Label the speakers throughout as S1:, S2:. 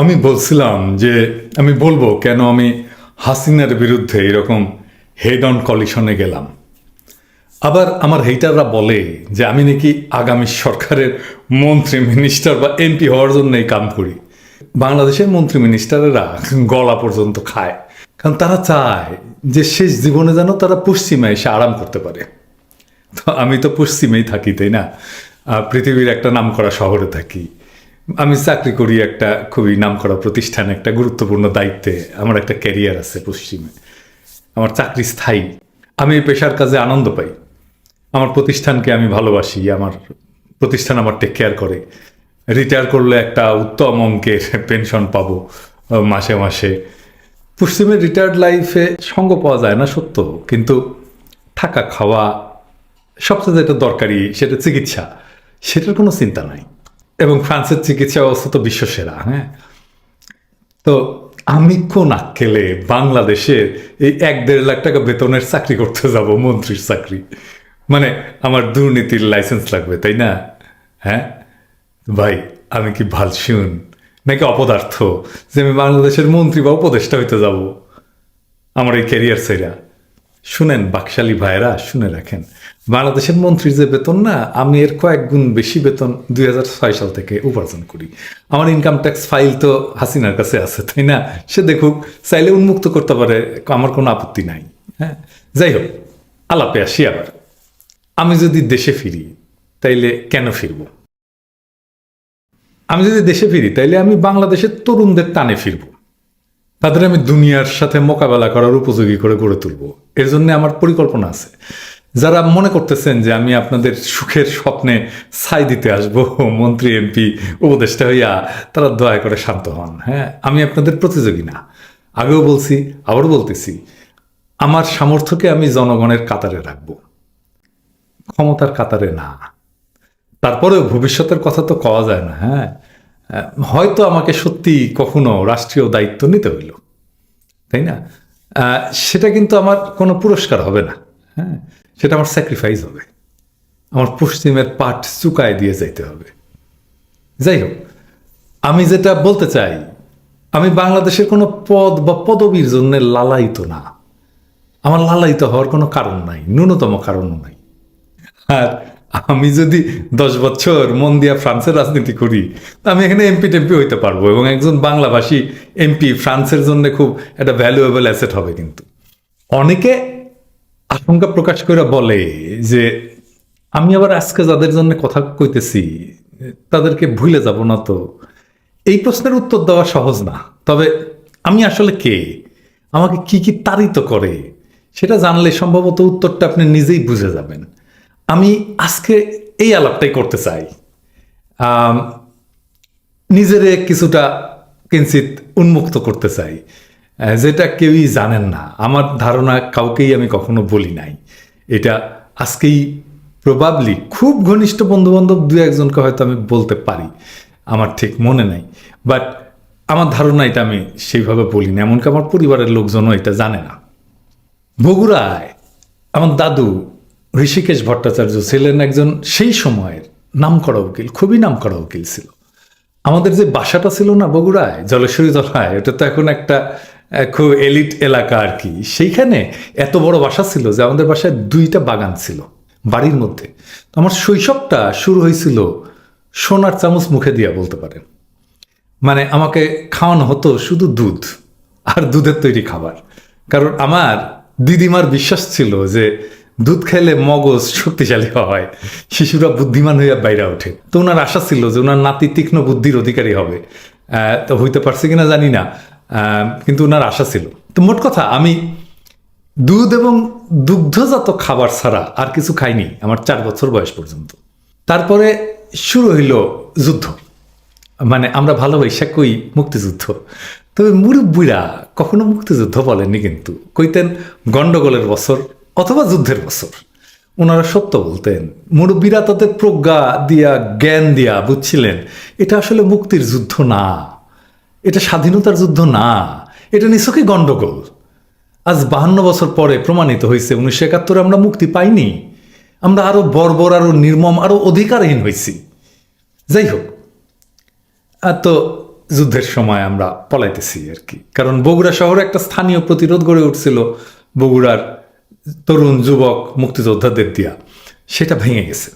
S1: আমি বলছিলাম যে আমি বলব কেন আমি হাসিনার বিরুদ্ধে এরকম হেড অন কলিশনে গেলাম। আবার আমার হেটাররা বলে যে আমি নাকি আগামী সরকারের মন্ত্রী মিনিস্টার বা এমপি হওয়ার জন্য এই কাম করি। বাংলাদেশের মন্ত্রী মিনিস্টারেরা গলা পর্যন্ত খায়। কারণ তারা চায় যে শেষ জীবনে যেন তারা পশ্চিমে এসে আরাম করতে পারে। তো আমি তো পশ্চিমেই থাকি, তাই না? পৃথিবীর একটা নামকরা শহরে থাকি। আমি চাকরি করি একটা খুবই নামকরা প্রতিষ্ঠান, একটা গুরুত্বপূর্ণ দায়িত্বে। আমার একটা ক্যারিয়ার আছে পশ্চিমে। আমার চাকরি স্থায়ী। আমি এই পেশার কাজে আনন্দ পাই। আমার প্রতিষ্ঠানকে আমি ভালোবাসি, আমার প্রতিষ্ঠান আমার টেক কেয়ার করে। রিটায়ার করলে একটা উত্তম অঙ্কের পেনশন পাবো মাসে মাসে। পশ্চিমের রিটায়ার্ড লাইফে সঙ্গ পাওয়া যায় না, সত্য। কিন্তু থাকা, খাওয়া সবচেয়ে যেটা দরকারি, সেটা চিকিৎসা। সেটার কোনো চিন্তা নাই। এবং ফ্রান্সের চিকিৎসা ব্যবস্থা তো বিশ্বসেরা হ্যাঁ? তো আমি কোন আক্কেলে বাংলাদেশে এই এক দেড় লাখ টাকা বেতনের চাকরি করতে যাব, মন্ত্রীর চাকরি? মানে আমার দুর্নীতির লাইসেন্স লাগবে, তাই না? হ্যাঁ? ভাই, আমি কি ভালো শুন নাকি অপদার্থ? যে আমি বাংলাদেশের মন্ত্রী বা উপদেষ্টা হইতে যাব। আমার এই ক্যারিয়ার সেরা শুনেন, বাকশালী ভাইরা শুনে রাখেন। বাংলাদেশের মন্ত্রীর যে বেতন না, আমি এর কয়েক গুণ বেশি বেতন দুই সাল থেকে উপার্জন করি। আমার ইনকাম ট্যাক্স ফাইল তো হাসিনার কাছে আছে, তাই না? সে দেখুক, চাইলে উন্মুক্ত করতে পারে, আমার কোনো আপত্তি নাই হ্যাঁ? যাই হোক, আলাপে আসি আবার। আমি যদি দেশে ফিরি, তাইলে কেন ফিরবো? আমি যদি দেশে ফিরি, তাইলে আমি বাংলাদেশের তরুণদের টানে ফিরবো। তাদের আমি দুনিয়ার সাথে মোকাবেলা করার উপযোগী করে গড়ে তুলব। এর জন্য আমার পরিকল্পনা আছে। যারা মনে করতেছেন যে আমি আপনাদের সুখের স্বপ্নে ছাই দিতে আসব, মন্ত্রী, এমপি, উপদেষ্টা হইয়া, তারা দয়া করে শান্ত হন। হ্যাঁ আমি আপনাদের প্রতিযোগী না। আগেও বলছি, আবারও বলতেছি, আমার সামর্থ্যকে আমি জনগণের কাতারে রাখব। ক্ষমতার কাতারে না। তারপরেও ভবিষ্যতের কথা তো কওয়া যায় না হ্যাঁ? হয়তো আমাকে সত্যি কখনো রাষ্ট্রীয় দায়িত্ব নিতে হইল, তাই না? সেটা কিন্তু আমার কোনো পুরস্কার হবে না হ্যাঁ? সেটা আমার স্যাক্রিফাইস হবে। আমার পশ্চিমের পাট চুকায় দিয়ে যাইতে হবে। যাই হোক, আমি যেটা বলতে চাই, আমি বাংলাদেশের কোনো পদ বা পদবীর জন্য লালায়িত না। আমার লালায়িত হওয়ার কোনো কারণ নাই, ন্যূনতম কারণও নাই। আর আমি যদি দশ বছর মন দিয়া ফ্রান্সের রাজনীতি করি আমি এখানে এমপি টেম্পি হইতে পারব এবং একজন বাংলাভাষী এমপি ফ্রান্সের জন্য খুব একটা ভ্যালুয়েবল অ্যাসেট হবে কিন্তু। অনেকে আশঙ্কা প্রকাশ করে বলে যে, আমি আবার আজকে যাদের জন্য কথা কইতেছি, তাদেরকে ভুলে যাব না তো? এই প্রশ্নের উত্তর দেওয়া সহজ না। তবে আমি আসলে কে? আমাকে কি কি তাড়িত করে? সেটা জানলে সম্ভবত উত্তরটা আপনি নিজেই বুঝে যাবেন। আমি আজকে এই আলাপটাই করতে চাই। নিজেরে কিছুটা কিঞ্চিত উন্মুক্ত করতে চাই। যেটা কেউই জানেন না। আমার ধারণা কাউকেই আমি কখনো বলি নাই। এটা আজকেই প্রবাবলি খুব ঘনিষ্ঠ বন্ধু বান্ধব দু একজনকে হয়তো আমি বলতে পারি। আমার ঠিক মনে নাই। বাট আমার ধারণা এটা আমি সেইভাবে বলি না, এমনকি আমার পরিবারের লোকজনও এটা জানে না। বগুড়ায় আমার দাদু ঋষিকেশ ভট্টাচার্য ছিলেন একজন সেই সময়ের নামকরা উকিল, খুবই নামকরা উকিল ছিল। আমাদের যে বাসাটা ছিল না বগুড়ায়, জলেশ্বরী জলায় এটা তো এখন একটা খুব এলিট এলাকা আর কি। সেইখানে এত বড় বাসা ছিল যে আমাদের বাসায় দুইটা বাগান ছিল বাড়ির মধ্যে। আমার শৈশবটা শুরু হয়েছিল সোনার চামচ মুখে দিয়া বলতে পারেন। মানে আমাকে খাওয়ানো হতো শুধু দুধ আর দুধের তৈরি খাবার। কারণ আমার দিদিমার বিশ্বাস ছিল যে দুধ খেলে মগজ শক্তিশালী হয়, শিশুরা বুদ্ধিমান হইয়া বাইরে ওঠে। তো ওনার আশা ছিল যে ওনার নাতি তীক্ষ্ণ বুদ্ধির অধিকারী হবে। তো হইতে পারছে কিনা জানি না। কিন্তু ওনার আশা ছিল। তো মোট কথা, আমি দুধ এবং দুগ্ধজাত খাবার ছাড়া আর কিছু খাইনি আমার চার বছর বয়স পর্যন্ত। তারপরে শুরু হইল যুদ্ধ। মানে আমরা ভালোবাসা কই মুক্তিযুদ্ধ। তবে মুরব্বীরা কখনো মুক্তিযুদ্ধ বলেননি কিন্তু। কইতেন গন্ডগোলের বছর অথবা যুদ্ধের বছর। ওনারা সত্য বলতেন, মুরব্বীরা তাদের প্রজ্ঞা দিয়া, জ্ঞান দিয়া বুঝছিলেন, এটা আসলে মুক্তির যুদ্ধ না। এটা স্বাধীনতার যুদ্ধ না, এটা নিছকই গন্ডগোল আজ বাহান্ন বছর পরে প্রমাণিত হয়েছে, উনিশশো একাত্তরে আমরা মুক্তি পাইনি। আমরা আরও বর্বর, আরও নির্মম, আরও অধিকারহীন হয়েছি। যাই হোক, আর তো যুদ্ধের সময় আমরা পলাইতেছি আর কি। কারণ বগুড়া শহরে একটা স্থানীয় প্রতিরোধ গড়ে উঠছিল বগুড়ার তরুণ যুবক মুক্তিযোদ্ধাদের দিয়া সেটা ভেঙে গেছে।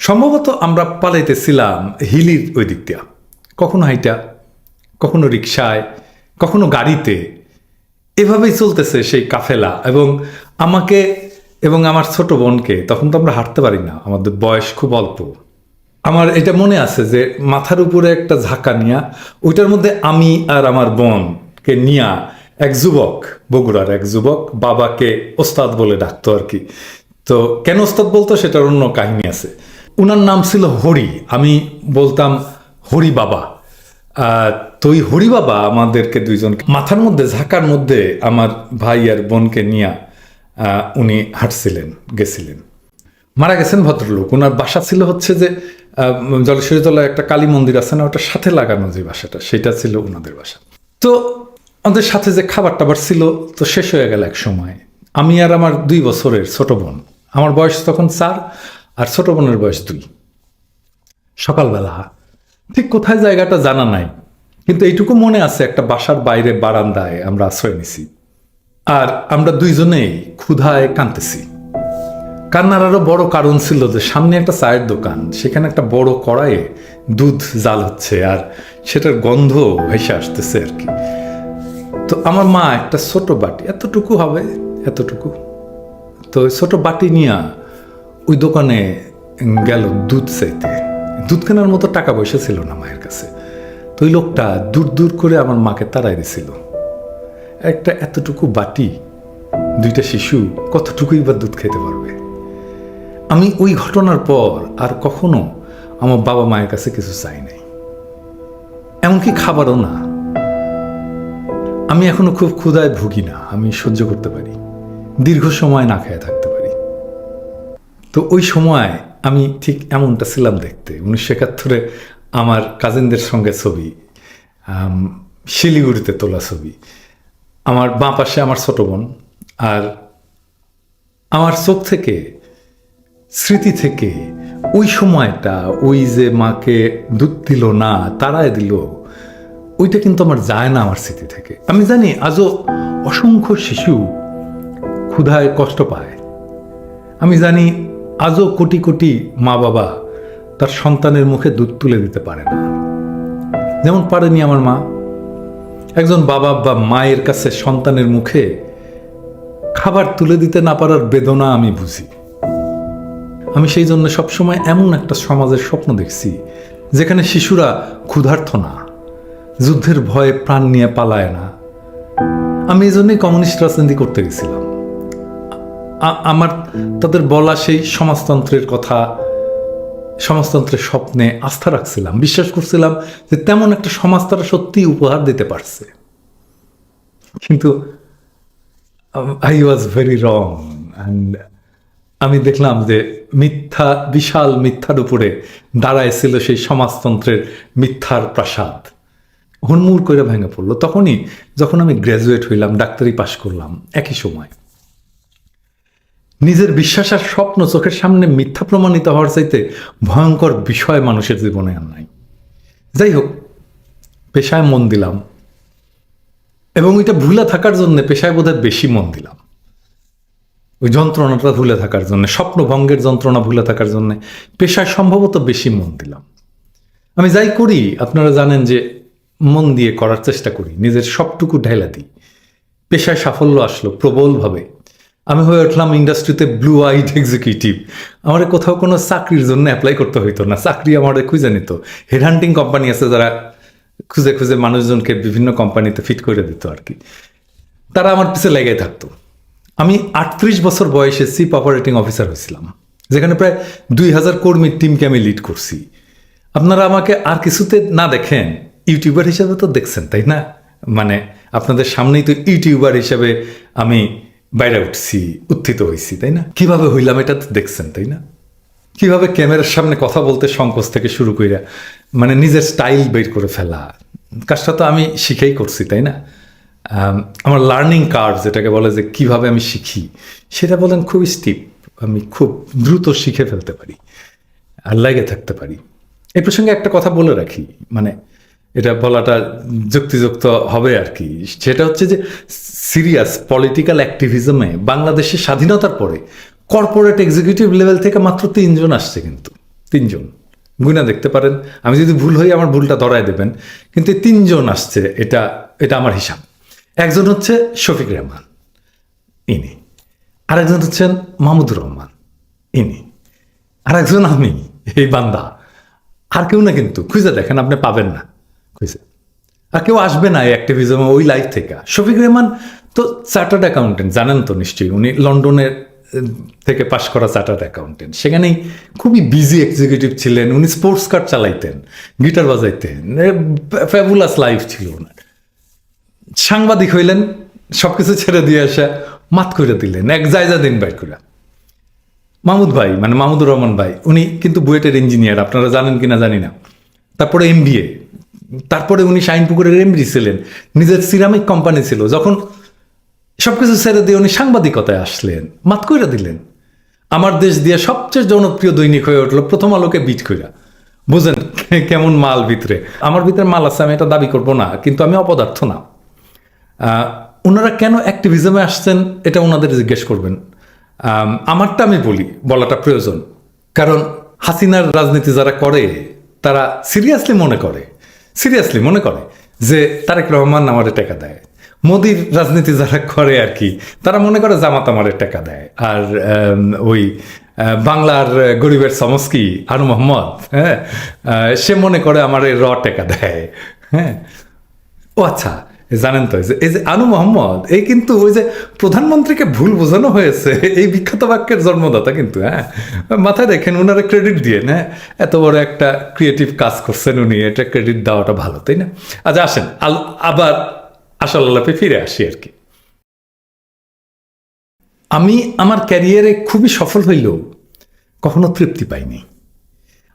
S1: সম্ভবত আমরা পালাইতেছিলাম হিলির ওই দিক দিয়া। কখনো হাইটা? কখনো রিক্সায় কখনো গাড়িতে। এভাবেই চলতেছে সেই কাফেলা এবং আমাকে এবং আমার ছোট বোনকে তখন তো আমরা হাঁটতে পারি না, আমাদের বয়স খুব অল্প। আমার এটা মনে আছে যে মাথার উপরে একটা ঝাঁকা নিয়া, ওইটার মধ্যে আমি আর আমার বোনকে নিয়া এক যুবক, বগুড়ার এক যুবক বাবাকে ওস্তাদ বলে ডাকতো আর কি। তো কেন ওস্তাদ বলতো সেটার অন্য কাহিনী আছে। উনার নাম ছিল হরি, আমি বলতাম হরি বাবা। তো ওই হরি বাবা আমাদেরকে দুইজন মাথার মধ্যে, ঝাঁকার মধ্যে আমার ভাই আর বোনকে নিয়ে উনি হাঁটছিলেন, গেছিলেন। মারা গেছেন ভদ্রলোক। ওনার বাসা ছিল হচ্ছে যে জলেশ্বরী তলায় একটা কালী মন্দির আছে না ওটার সাথে লাগানো যে বাসাটা, সেটা ছিল ওনাদের বাসা। তো আমাদের সাথে যে খাবার টাবার ছিল, তো শেষ হয়ে গেল এক সময়। আমি আর আমার দুই বছরের ছোট বোন। আমার বয়স তখন চার, আর ছোট বোনের বয়স দুই। সকালবেলা। ঠিক কোথায় জায়গাটা জানা নাই। কিন্তু এইটুকু মনে আছে, একটা বাসার বাইরে বারান্দায় আমরা আশ্রয় নিছি। আর আমরা দুইজনেই ক্ষুধায় কাঁদতেছি। কান্নার আরও বড় কারণ ছিল যে সামনে একটা চায়ের দোকান, সেখানে একটা বড় কড়াইয়ে দুধ জাল হচ্ছে আর সেটার গন্ধ ভেসে আসতেছে আর কি। তো আমার মা একটা ছোট বাটি, এতটুকু হবে, এতটুকু। তো ছোট বাটি নিয়ে ওই দোকানে গেল দুধ চাইতে। দুধ কেনার মতো টাকা পয়সা ছিল না মায়ের কাছে। তো ওই লোকটা দূর দূর করে আমার মাকে তাড়াই দিছিল। একটা এতটুকু বাটি, দুইটা শিশু, কতটুকুই বা দুধ খেতে পারবে? আমি ওই ঘটনার পর আর কখনো আমার বাবা মায়ের কাছে কিছু চাই নাই। এমনকি খাবারও না। আমি এখনও খুব ক্ষুধায় ভুগি না, আমি সহ্য করতে পারি। দীর্ঘ সময় না খেয়ে থাকতে পারি। তো ওই সময় আমি ঠিক এমনটা ছিলাম দেখতে। উনিশশো একাত্তরে আমার কাজিনদের সঙ্গে ছবি শিলিগুড়িতে তোলা ছবি। আমার বাঁ পাশে আমার ছোট বোন আর আমার চোখ থেকে, স্মৃতি থেকে ওই সময়টা, ওই যে মাকে দুধ দিল না, তারায় দিল, ওইটা কিন্তু আমার যায় না আমার স্মৃতি থেকে। আমি জানি আজও অসংখ্য শিশু ক্ষুধায় কষ্ট পায়। আমি জানি আজও কোটি কোটি মা বাবা তার সন্তানের মুখে দুধ তুলে দিতে পারে না। যেমন পারেনি আমার মা। একজন বাবা বা মায়ের কাছে সন্তানের মুখে খাবার তুলে দিতে না পারার বেদনা আমি বুঝি। আমি সেই জন্য সবসময় এমন একটা সমাজের স্বপ্ন দেখছি, যেখানে শিশুরা ক্ষুধার্থ না, যুদ্ধের ভয়ে প্রাণ নিয়ে পালায় না। আমি এই জন্যই কমিউনিস্ট রাজনীতি করতে গেছিলাম। আমার তাদের বলা সেই সমাজতন্ত্রের কথা সমাজতন্ত্রের স্বপ্নে আস্থা রাখছিলাম, বিশ্বাস করছিলাম যে তেমন একটা সমাজ তারা সত্যি উপহার দিতে পারছে। কিন্তু I was very wrong and আমি দেখলাম যে মিথ্যা, বিশাল মিথ্যার উপরে দাঁড়ায় ছিল সেই সমাজতন্ত্রের মিথ্যার প্রাসাদ। হুড়মুড় করে ভেঙে পড়ল। তখনই যখন আমি গ্র্যাজুয়েট হইলাম, ডাক্তারি পাশ করলাম, একই সময়। নিজের বিশ্বাস আর স্বপ্ন চোখের সামনে মিথ্যা প্রমাণিত হওয়ার চাইতে ভয়ঙ্কর বিষয় মানুষের জীবনে আর নাই। যাই হোক, পেশায় মন দিলাম। এবং এটা ভুলে থাকার জন্য পেশায় বোধহয় বেশি মন দিলাম। ওই যন্ত্রণাটা ভুলে থাকার জন্য, স্বপ্নভঙ্গের যন্ত্রণা ভুলে থাকার জন্য পেশায় সম্ভবত বেশি মন দিলাম। আমি যাই করি, আপনারা জানেন যে মন দিয়ে করার চেষ্টা করি, নিজের সবটুকু ঢেলা দিই। পেশায় সাফল্য আসলো প্রবলভাবে। আমি হয়ে উঠলাম ইন্ডাস্ট্রিতে ব্লু আইড এক্সিকিউটিভ আমার কোথাও কোনো চাকরির জন্য অ্যাপ্লাই করতে হইতো না। চাকরি আমার খুঁজে নিত। হেড হান্টিং কোম্পানি আছে যারা খুঁজে খুঁজে মানুষজনকে বিভিন্ন কোম্পানিতে ফিট করে দিত আর কি। তারা আমার পিছে লেগে থাকতো। আমি আটত্রিশ বছর বয়সে চিফ অপারেটিং অফিসার হয়েছিলাম, যেখানে প্রায় দুই হাজার কর্মীর টিমকে আমি লিড করছি। আপনারা আমাকে আর কিছুতে না দেখেন, ইউটিউবার হিসাবে তো দেখছেন, তাই না? মানে আপনাদের সামনেই তো ইউটিউবার হিসাবে আমি বাইরে উঠছি, উত্থিত হয়েছি তাই না? কীভাবে হইলাম এটা তো দেখছেন, তাই না? কীভাবে ক্যামেরার সামনে কথা বলতে সংকোচ থেকে শুরু কইরা মানে নিজের স্টাইল বের করে ফেলা, কাজটা তো আমি শিখেই করছি, তাই না? আমার লার্নিং কার্ভ যেটাকে বলে যে কীভাবে আমি শিখি, সেটা বলেন খুব স্টিপ আমি খুব দ্রুত শিখে ফেলতে পারি, আর লেগে থাকতে পারি। এই প্রসঙ্গে একটা কথা বলে রাখি মানে এটা বলাটা যুক্তিযুক্ত হবে আর কি। সেটা হচ্ছে যে সিরিয়াস পলিটিক্যাল অ্যাক্টিভিজমে বাংলাদেশের স্বাধীনতার পরে কর্পোরেট এক্সিকিউটিভ লেভেল থেকে মাত্র তিনজন আসছে কিন্তু। তিনজন। গুনা দেখতে পারেন। আমি যদি ভুল হই, আমার ভুলটা ধরায় দেবেন। কিন্তু তিনজন আসছে, এটা এটা আমার হিসাব। একজন হচ্ছে শফিক রহমান, ইনি। আরেকজন হচ্ছেন মাহমুদুর রহমান, ইনি। আরেকজন আমি, এই বান্দা। আর কেউ না কিন্তু, খুঁজে দেখেন, আপনি পাবেন না। খুঁজে আর কেউ আসবে না এই অ্যাক্টিভিজম ওই লাইফ থেকে। শফিক রহমান তো চার্টার্ড অ্যাকাউন্টেন্ট জানেন তো নিশ্চয়ই, উনি লন্ডনের থেকে পাশ করা চার্টার্ড অ্যাকাউন্টেন্ট সেখানেই খুবই বিজি এক্সিকিউটিভ ছিলেন, উনি স্পোর্টস কার চালাইতেন গিটার বাজাইতেন ফ্যাবুলাস লাইফ ছিল ওনার। সাংবাদিক হইলেন, সবকিছু ছেড়ে দিয়ে আসা মাত করে দিলেন, এক জায়গা দিন বাইর করে মাহমুদ ভাই মানে মাহমুদুর রহমান ভাই, উনি কিন্তু বুয়েটের ইঞ্জিনিয়ার আপনারা জানেন কিনা জানি না। তারপরে এম তারপরে উনি শাইনপুকুরের এমডি ছিলেন। নিজের সিরামিক কোম্পানি ছিল। যখন সবকিছু ছেড়ে দিয়ে উনি সাংবাদিকতায় আসলেন মাত কইরা দিলেন আমার দেশ দিয়ে সবচেয়ে জনপ্রিয় দৈনিক হয়ে উঠল প্রথম আলোকে বিট কইরা। বুঝেন কেমন মাল ভিতরে। আমার ভিতরে মাল আছে আমি এটা দাবি করব না কিন্তু আমি অপদার্থ না। ওনারা কেন অ্যাক্টিভিজমে আসছেন এটা ওনাদের জিজ্ঞেস করবেন। আম, আমারটা আমি বলি বলাটা প্রয়োজন। কারণ হাসিনার রাজনীতি যারা করে তারা সিরিয়াসলি মনে করে। সিরিয়াসলি মনে করে যে তারেক রহমান আমারে টাকা দেয়। মোদির রাজনীতি যারা করে আর কি, তারা মনে করে জামাত আমারে টাকা দেয়। আর ওই বাংলার গরিবের সমস্কি আনু মোহাম্মদ হ্যাঁ? সে মনে করে আমার র টাকা দেয় হ্যাঁ? ও আচ্ছা জানেন তো, এই যে- আনু মোহাম্মদ, এই কিন্তু ওই যে প্রধানমন্ত্রীকে ভুল বোঝানো হয়েছে, এই বিখ্যাত বাক্যের জন্মদাতা কিন্তু হ্যাঁ? মাথায় দেখেন ওনারা ক্রেডিট দিয়ে হ্যাঁ? এত বড় একটা ক্রিয়েটিভ কাজ করছেন উনি, এটা ক্রেডিট দেওয়াটা ভালো, তাই না? আচ্ছা আসেন আবার আসল আলাপে ফিরে আসি আর কি। আমি আমার ক্যারিয়ারে খুবই সফল হইলেও কখনো তৃপ্তি পাইনি।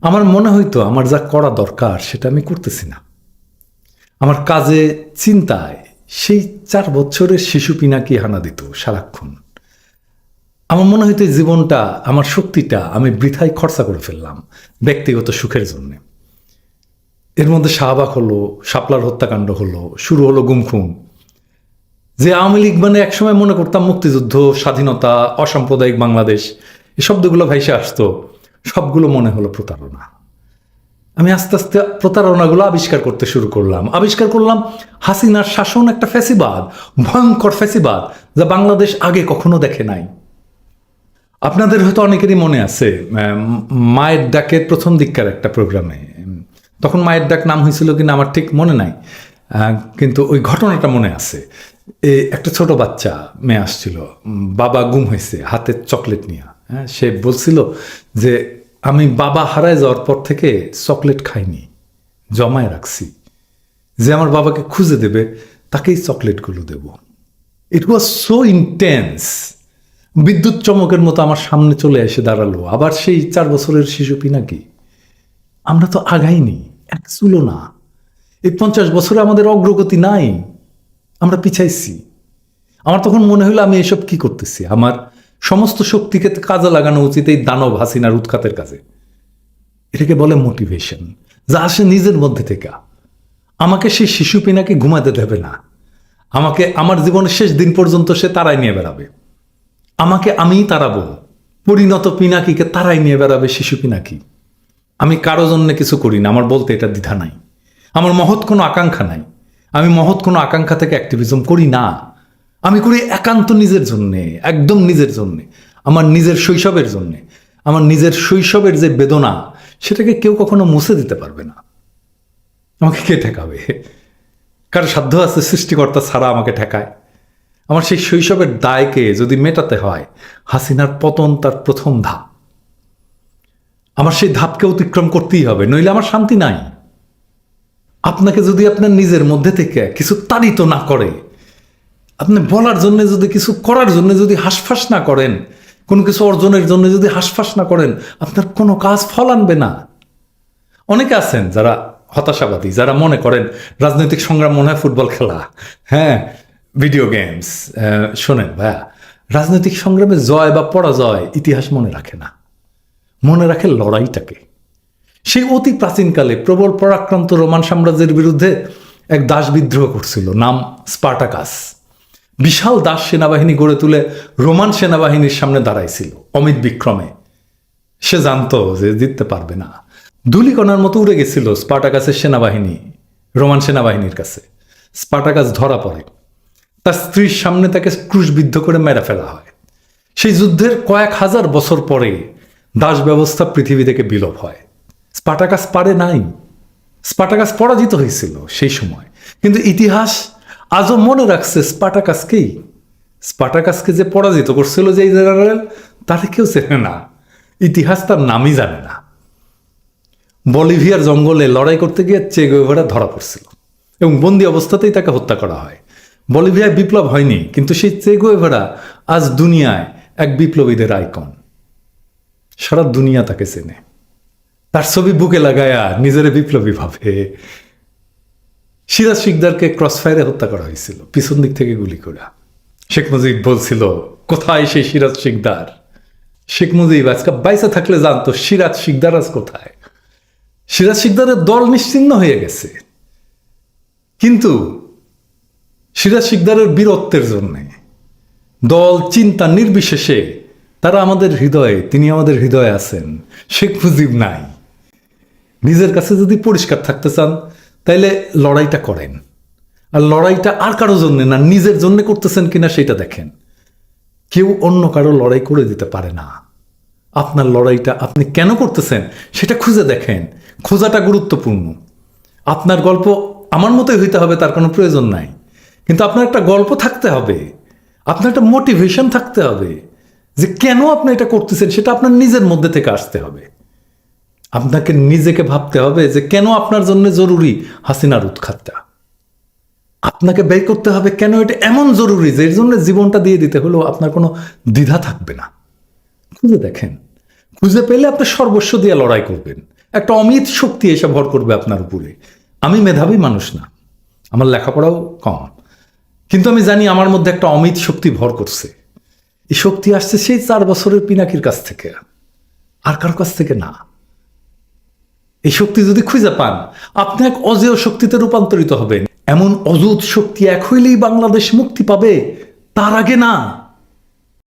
S1: আমার মনে হইতো আমার যা করা দরকার সেটা আমি করতেছি না। আমার কাজে চিন্তায় সেই চার বছরের শিশু পিনাকি হানা দিত সারাক্ষণ। আমার মনে হইতো জীবনটা, আমার শক্তিটা আমি বৃথায় খরচা করে ফেললাম ব্যক্তিগত সুখের জন্যে। এর মধ্যে শাহবাগ হলো, শাপলার হত্যাকাণ্ড হলো, শুরু হলো গুমখুম। যে আওয়ামী লীগ মানে একসময় মনে করতাম মুক্তিযুদ্ধ, স্বাধীনতা, অসাম্প্রদায়িক বাংলাদেশ এই শব্দগুলো ভাইসে আসতো, সবগুলো মনে হলো প্রতারণা। আমি আস্তে আস্তে প্রতারণাগুলো আবিষ্কার করতে শুরু করলাম। আবিষ্কার করলাম হাসিনার শাসন একটা ফ্যাসিবাদ, ভয়ঙ্কর ফ্যাসিবাদ, যা বাংলাদেশ আগে কখনো দেখে নাই। আপনাদের হয়তো অনেকেরই মনে আছে মায়ের ডাকের প্রথম দিককার একটা প্রোগ্রামে। তখন মায়ের ডাক নাম হয়েছিল কিনা আমার ঠিক মনে নাই কিন্তু ওই ঘটনাটা মনে আছে। এই একটা ছোট বাচ্চা মেয়ে আসছিল বাবা গুম হয়েছে হাতে চকলেট নিয়ে। হ্যাঁ সে বলছিল যে আমি বাবা হারায় যাওয়ার পর থেকে চকলেট খাইনি, জমায় রাখছি। যে আমার বাবাকে খুঁজে দেবে, তাকেই চকলেটগুলো দেব। ইট ওয়াজ সো ইন্টেন্স বিদ্যুৎ চমকের মতো আমার সামনে চলে এসে দাঁড়াল। আবার সেই চার বছরের শিশু পিনাকি আমরা তো আগাইনি, এক চুলো না। এই পঞ্চাশ বছরে আমাদের অগ্রগতি নাই। আমরা পিছাইছি। আমার তখন মনে হলো আমি এসব কি করতেছি? আমার সমস্ত শক্তিকে কাজে লাগানো উচিত এই দানব হাসিনার উৎখাতের কাজে। এটাকে বলে মোটিভেশন যা আসে নিজের মধ্যে থেকে, আমাকে সেই শিশু পিনাকে ঘুমাতে দেবে না? আমাকে আমার জীবনের শেষ দিন পর্যন্ত সে তারাই নিয়ে বেড়াবে। আমাকে আমিই তাড়াবো। পরিণত পিনাকিকে তারাই নিয়ে বেড়াবে শিশু পিনাকি আমি কারও জন্য কিছু করি না, আমার বলতে এটা দ্বিধা নাই। আমার মহৎ কোনো আকাঙ্ক্ষা নাই। আমি মহৎ কোনো আকাঙ্ক্ষা থেকে অ্যাক্টিভিজম করি না। আমি করি একান্ত নিজের জন্যে, একদম নিজের জন্যে, আমার নিজের শৈশবের জন্যে, আমার নিজের শৈশবের যে বেদনা, সেটাকে কেউ কখনো মুছে দিতে পারবে না। আমাকে কে ঠেকাবে? কার সাধ্য আছে সৃষ্টিকর্তা ছাড়া আমাকে ঠেকায়? আমার সেই শৈশবের দায়কে যদি মেটাতে হয়, হাসিনার পতন তার প্রথম ধাপ। আমার সেই ধাপকে অতিক্রম করতেই হবে, নইলে আমার শান্তি নাই। আপনাকে যদি আপনার নিজের মধ্যে থেকে কিছু তাড়িত না করে আপনি বলার জন্য যদি কিছু করার জন্য যদি হাসফাস না করেন, কোনো কিছু অর্জনের জন্য যদি হাসফাস না করেন, আপনার কোনো কাজ ফল আনবে না। অনেকে আছেন যারা হতাশাবাদী, যারা মনে করেন রাজনৈতিক সংগ্রাম মনে হয় ফুটবল খেলা হ্যাঁ ভিডিও গেমস শোনেন ভাইয়া, রাজনৈতিক সংগ্রামে জয় বা পরাজয় ইতিহাস মনে রাখে না। মনে রাখে লড়াইটাকে। সেই অতি প্রাচীনকালে প্রবল পরাক্রান্ত রোমান সাম্রাজ্যের বিরুদ্ধে এক দাস বিদ্রোহ করছিল, নাম স্পার্টাকাস। বিশাল দাস সেনাবাহিনী গড়ে তুলে রোমান সেনাবাহিনীর সামনে দাঁড়াইছিল, অমিত বিক্রমে। সে জানতো যে জিততে পারবে না। ধুলিকণার মতো উড়ে গেছিল স্পার্টাকাসের সেনাবাহিনী, রোমান সেনাবাহিনীর কাছে। স্পার্টাকাস ধরা পড়ে। তার স্ত্রীর সামনে তাকে ক্রুশবিদ্ধ করে মেরে ফেলা হয়। সেই যুদ্ধের কয়েক হাজার বছর পরে দাস ব্যবস্থা পৃথিবী থেকে বিলোপ হয়। স্পার্টাকাস পারে নাই। স্পার্টাকাস পরাজিত হয়েছিল সেই সময়। কিন্তু ইতিহাস আজও মনে রাখছে স্পার্টাকাসকেই। স্পার্টাকাসকে যে পরাজিত করছিল যে জেনারেল তারে কেউ চেনে না। ইতিহাস তার নামই জানে না। বলিভিয়ার জঙ্গলে লড়াই করতে গিয়ে চেগোভেরা ধরা পড়ছিল এবং বন্দি অবস্থাতেই তাকে হত্যা করা হয়। বলিভিয়ায় বিপ্লব হয়নি, কিন্তু সেই চেগোভেরা আজ দুনিয়ায় এক বিপ্লবীদের আইকন। সারা দুনিয়া তাকে চেনে। তার ছবি বুকে লাগায়া নিজের বিপ্লবী ভাবে। সিরাজ শিকদারকে ক্রসফায়ারে হত্যা করা হয়েছিল, পিছন দিক থেকে গুলি করে। শেখ মুজিব বলছিল, কোথায় সেই সিরাজ শিকদার? শেখ মুজিব আজকে বাইসে থাকলে জানতো, সিরাজ শিকদার আজ কোথায়? সিরাজ শিকদারের দল নিশ্চিন্ন হয়ে গেছে। কিন্তু সিরাজ শিকদারের বীরত্বের জন্যে দল চিন্তা নির্বিশেষে, তারা আমাদের হৃদয়ে, তিনি আমাদের হৃদয়ে আছেন, শেখ মুজিব নাই। নিজের কাছে যদি পরিষ্কার থাকতে চান তাইলে লড়াইটা করেন। আর লড়াইটা আর কারও জন্যে না, নিজের জন্য করতেছেন কিনা সেটা দেখেন। কেউ অন্য কারও লড়াই করে দিতে পারে না। আপনার লড়াইটা আপনি কেন করতেছেন সেটা খুঁজে দেখেন। খোঁজাটা গুরুত্বপূর্ণ। আপনার গল্প আমার মতোই হইতে হবে, তার কোনো প্রয়োজন নাই। কিন্তু আপনার একটা গল্প থাকতে হবে। আপনার একটা মোটিভেশন থাকতে হবে যে কেন আপনি এটা করতেছেন সেটা আপনার নিজের মধ্যে থেকে আসতে হবে। আপনাকে নিজেকে ভাবতে হবে যে কেন আপনার জন্য জরুরি হাসিনার উৎখাতটা? আপনাকে ব্যয় করতে হবে কেন এটা এমন জরুরি যে এর জন্য জীবনটা দিয়ে দিতে হলেও আপনার কোনো দ্বিধা থাকবে না? খুঁজে দেখেন। খুঁজে পেলে আপনি সর্বস্ব দিয়ে লড়াই করবেন। একটা অমিত শক্তি এসে ভর করবে আপনার উপরে। আমি মেধাবী মানুষ না। আমার লেখাপড়াও কম। কিন্তু আমি জানি আমার মধ্যে একটা অমিত শক্তি ভর করছে। এই শক্তি আসছে সেই চার বছরের পিনাকির কাছ থেকে। আর কারোর কাছ থেকে না। এই শক্তি যদি খুঁজে পান, আপনি এক অজেয় শক্তিতে রূপান্তরিত হবেন। এমন অযুত শক্তি এক হইলেই বাংলাদেশ মুক্তি পাবে, তার আগে না।